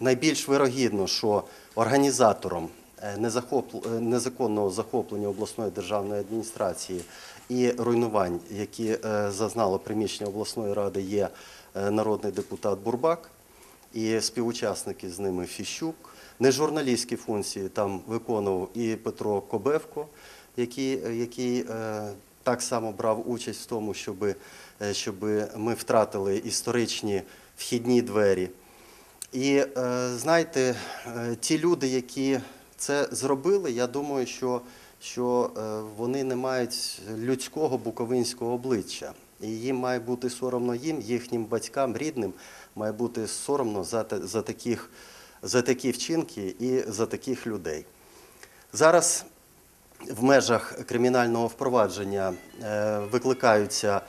найбільш вирогідно, що організатором е, е, незаконного захоплення обласної державної адміністрації і руйнувань, які е, зазнало приміщення обласної ради, є народний депутат Бурбак і співучасники з ними Фіщук. Не журналістські функції там виконував і Петро Кобевко, який, який так само брав участь в тому, щоб, щоб ми втратили історичні вхідні двері. І е, знаєте, е, ті люди, які це зробили, я думаю, що, що е, вони не мають людського буковинського обличчя. І їм має бути соромно їм, їхнім батькам, рідним, має бути соромно за, за, таких, за такі вчинки і за таких людей. Зараз в межах кримінального впровадження викликаються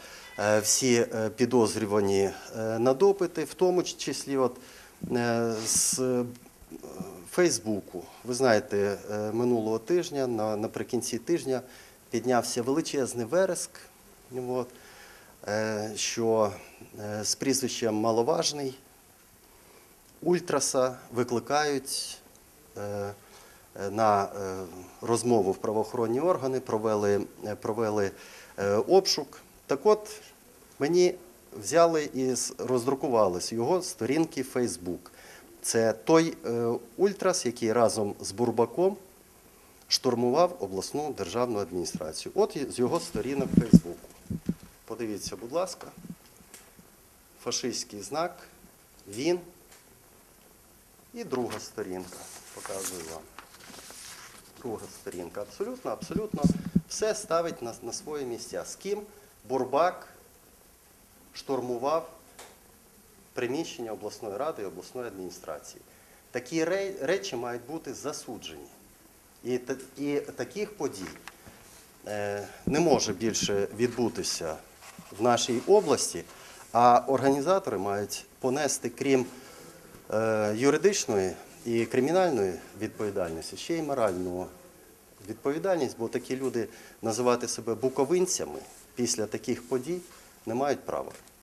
всі підозрювані на допити, в тому числі от, з е, Фейсбуку. Ви знаєте, е, минулого тижня, на- наприкінці тижня, піднявся величезний вереск, от, е, що е, з прізвищем маловажний Ультраса викликають е, е, на е, розмову в правоохоронні органи, провели, е, провели е, обшук. Так от мені взяли і роздрукували його сторінки Facebook. Це той е, Ультрас, який разом з Бурбаком штурмував обласну державну адміністрацію. От з його сторінок Фейсбуку. Подивіться, будь ласка, фашистський знак, він і друга сторінка. Показую вам. Друга сторінка. Абсолютно, абсолютно все ставить на, на свої місця. З ким Бурбак штурмував приміщення обласної ради і обласної адміністрації. Такі речі мають бути засуджені. І, і таких подій е, не може більше відбутися в нашій області, а організатори мають понести, крім е, юридичної і кримінальної відповідальності, ще й моральну відповідальність, бо такі люди називати себе буковинцями після таких подій не мають права.